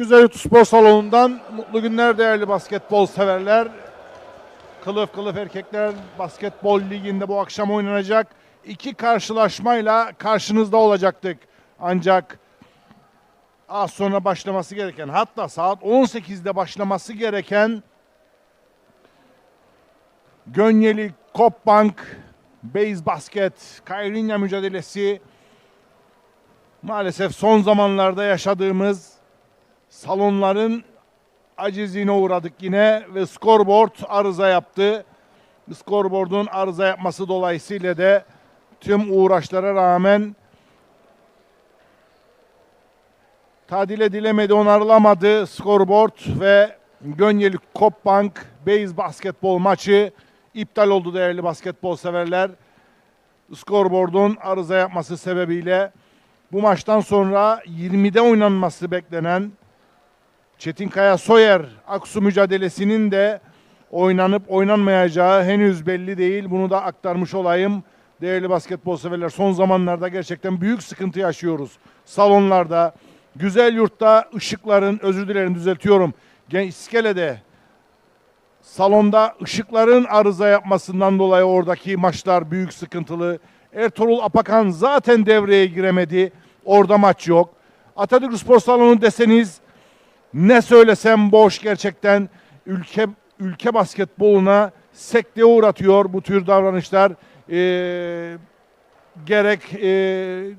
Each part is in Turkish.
Güzel Yurt Spor Salonu'ndan mutlu günler değerli basketbol severler. Kılıf kılıf erkekler basketbol liginde bu akşam oynanacak. iki karşılaşmayla karşınızda olacaktık. Ancak az sonra başlaması gereken hatta saat 18'de başlaması gereken Gönyeli Kopbank Base Basket Kayrinya mücadelesi maalesef son zamanlarda yaşadığımız salonların acizliğine uğradık yine ve scoreboard arıza yaptı. Scoreboard'un arıza yapması dolayısıyla da tüm uğraşlara rağmen tadil edilemedi, onarılamadı scoreboard ve Gönyeli Kopbank Base basketbol maçı iptal oldu değerli basketbol severler. Scoreboard'un arıza yapması sebebiyle bu maçtan sonra 20'de oynanması beklenen Çetinkaya Soyer Aksu mücadelesinin de oynanıp oynanmayacağı henüz belli değil. Bunu da aktarmış olayım. Değerli basketbol severler son zamanlarda gerçekten büyük sıkıntı yaşıyoruz. Salonlarda, güzel yurtta ışıkların, özür dilerim düzeltiyorum. İskele'de salonda ışıkların arıza yapmasından dolayı oradaki maçlar büyük sıkıntılı. Ertuğrul Apakan zaten devreye giremedi. Orada maç yok. Atatürk Spor Salonu deseniz ne söylesem boş gerçekten ülke ülke basketboluna sekteye uğratıyor bu tür davranışlar. Ee, gerek e,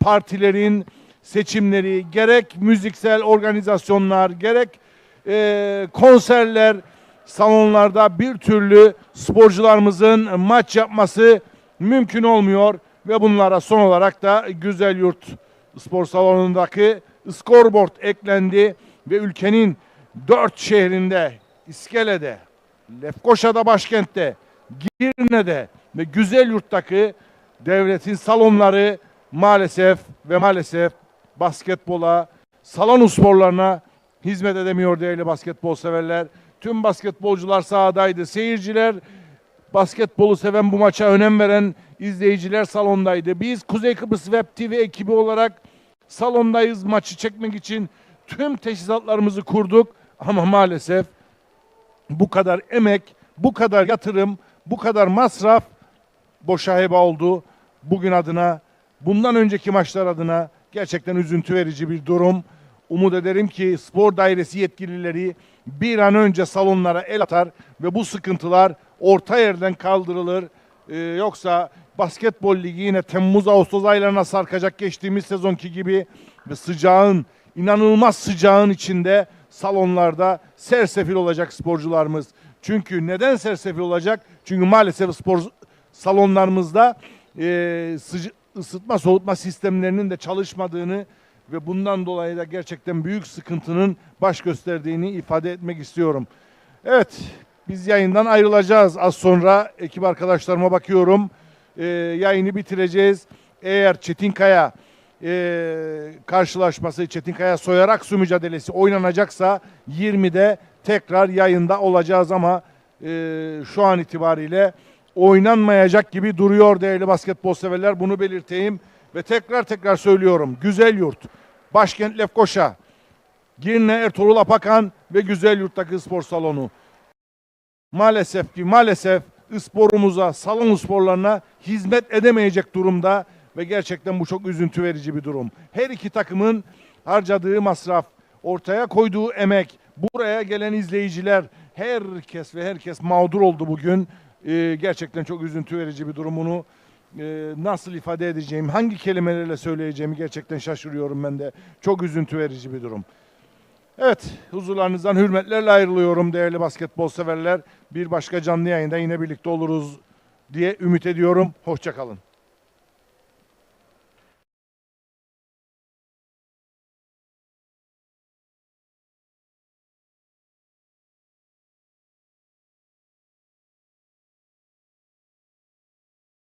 partilerin seçimleri, gerek müziksel organizasyonlar, gerek e, konserler, salonlarda bir türlü sporcularımızın maç yapması mümkün olmuyor ve bunlara son olarak da Güzel Yurt Spor Salonu'ndaki scoreboard eklendi ve ülkenin dört şehrinde, İskele'de, Lefkoşa'da başkentte, Girne'de ve Güzel Yurt'taki devletin salonları maalesef ve maalesef basketbola, salon sporlarına hizmet edemiyor değerli basketbol severler. Tüm basketbolcular sahadaydı. Seyirciler basketbolu seven bu maça önem veren izleyiciler salondaydı. Biz Kuzey Kıbrıs Web TV ekibi olarak salondayız maçı çekmek için tüm teçhizatlarımızı kurduk ama maalesef bu kadar emek, bu kadar yatırım, bu kadar masraf boşa heba oldu. Bugün adına, bundan önceki maçlar adına gerçekten üzüntü verici bir durum. Umut ederim ki spor dairesi yetkilileri bir an önce salonlara el atar ve bu sıkıntılar orta yerden kaldırılır. Ee, yoksa basketbol ligi yine Temmuz-Ağustos aylarına sarkacak geçtiğimiz sezonki gibi ve sıcağın, inanılmaz sıcağın içinde salonlarda sersefil olacak sporcularımız. Çünkü neden sersefil olacak? Çünkü maalesef spor salonlarımızda e, sıcı, ısıtma soğutma sistemlerinin de çalışmadığını ve bundan dolayı da gerçekten büyük sıkıntının baş gösterdiğini ifade etmek istiyorum. Evet, biz yayından ayrılacağız az sonra. Ekip arkadaşlarıma bakıyorum. Ee, yayını bitireceğiz. Eğer Çetinkaya e, karşılaşması, Çetinkaya Soyarak Su mücadelesi oynanacaksa 20'de tekrar yayında olacağız ama e, şu an itibariyle oynanmayacak gibi duruyor değerli basketbol severler. Bunu belirteyim ve tekrar tekrar söylüyorum. Güzel Yurt, Başkent Lefkoşa, Girne Ertuğrul Apakan ve Güzel Yurt'taki spor salonu. Maalesef ki maalesef sporumuza, salon sporlarına hizmet edemeyecek durumda ve gerçekten bu çok üzüntü verici bir durum. Her iki takımın harcadığı masraf, ortaya koyduğu emek, buraya gelen izleyiciler, herkes ve herkes mağdur oldu bugün. Ee, gerçekten çok üzüntü verici bir durumunu e, nasıl ifade edeceğim, hangi kelimelerle söyleyeceğimi gerçekten şaşırıyorum ben de. Çok üzüntü verici bir durum. Evet, huzurlarınızdan hürmetlerle ayrılıyorum değerli basketbol severler. Bir başka canlı yayında yine birlikte oluruz diye ümit ediyorum. Hoşçakalın.